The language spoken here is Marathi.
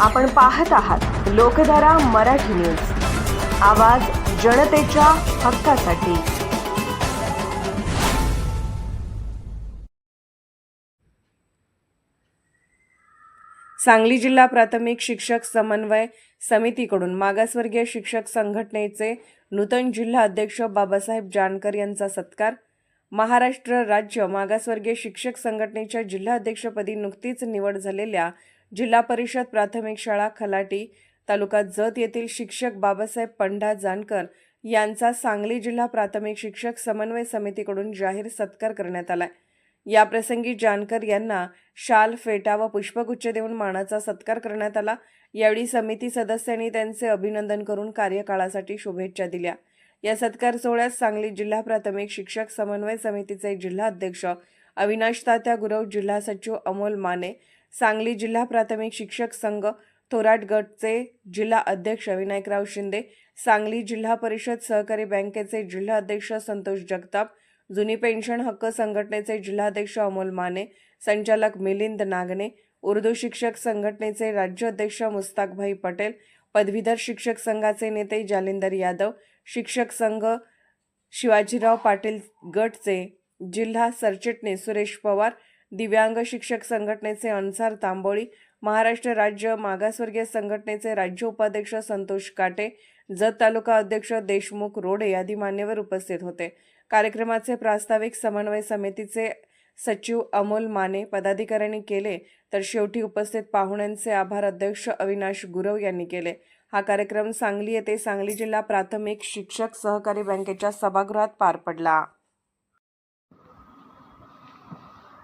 आपण पाहत आहात लोकधारा मराठी न्यूज. आवाज जनतेच्या हक्कासाठी. सांगली जिल्हा प्राथमिक शिक्षक समन्वय समितीकडून मागासवर्गीय शिक्षक संघटनेचे नूतन जिल्हा अध्यक्ष बाबासाहेब जानकर यांचा सत्कार महाराष्ट्र राज्य मागासवर्गीय शिक्षक संघटनेच्या जिल्हाध्यक्षपदी नुकतीच निवड झालेल्या जिल्हा परिषद प्राथमिक शाळा खलाटी तालुका जत येथील शिक्षक बाबासाहेब पंढा जानकर यांचा सांगली जिल्हा प्राथमिक शिक्षक समन्वय समितीकडून जाहीर सत्कार करण्यात आलाय. याप्रसंगी जानकर यांना शाल फेटा व पुष्पगुच्छ देऊन मानाचा सत्कार करण्यात आला. यावेळी समिती सदस्यांनी त्यांचे अभिनंदन करून कार्यकाळासाठी शुभेच्छा दिल्या. या सत्कार सोहळ्यात सांगली जिल्हा प्राथमिक शिक्षक समन्वय समितीचे जिल्हा अध्यक्ष अविनाश तात्या गुरव जिल्हा सचिव अमोल माने सांगली जिल्हा प्राथमिक शिक्षक संघ थोराट गटचे जिल्हा अध्यक्ष विनायकराव शिंदे सांगली जिल्हा परिषद सहकारी बँकेचे जिल्हा अध्यक्ष संतोष जगताप जुनी पेन्शन हक्क संघटनेचे जिल्हाध्यक्ष अमोल माने संचालक मिलिंद नागने उर्दू शिक्षक संघटनेचे राज्य अध्यक्ष मुस्ताकभाई पटेल पदवीधर शिक्षक संघाचे नेते जालिंदर यादव शिक्षक संघ शिवाजीराव पाटील गटचे जिल्हा सरचिटणीस सुरेश पवार दिव्यांग शिक्षक संघटनेचे अन्सार तांबोळी महाराष्ट्र राज्य मागासवर्गीय संघटनेचे राज्य उपाध्यक्ष संतोष काटे जत तालुका अध्यक्ष देशमुख रोडे आदी मान्यवर उपस्थित होते. कार्यक्रमाचे प्रास्ताविक समन्वय समितीचे सचिव अमोल माने पदाधिकाऱ्यांनी केले तर शेवटी उपस्थित पाहुण्यांचे आभार अध्यक्ष अविनाश गुरव यांनी केले. हा कार्यक्रम सांगली येथे सांगली जिल्हा प्राथमिक शिक्षक सहकारी बँकेच्या सभागृहात पार पडला.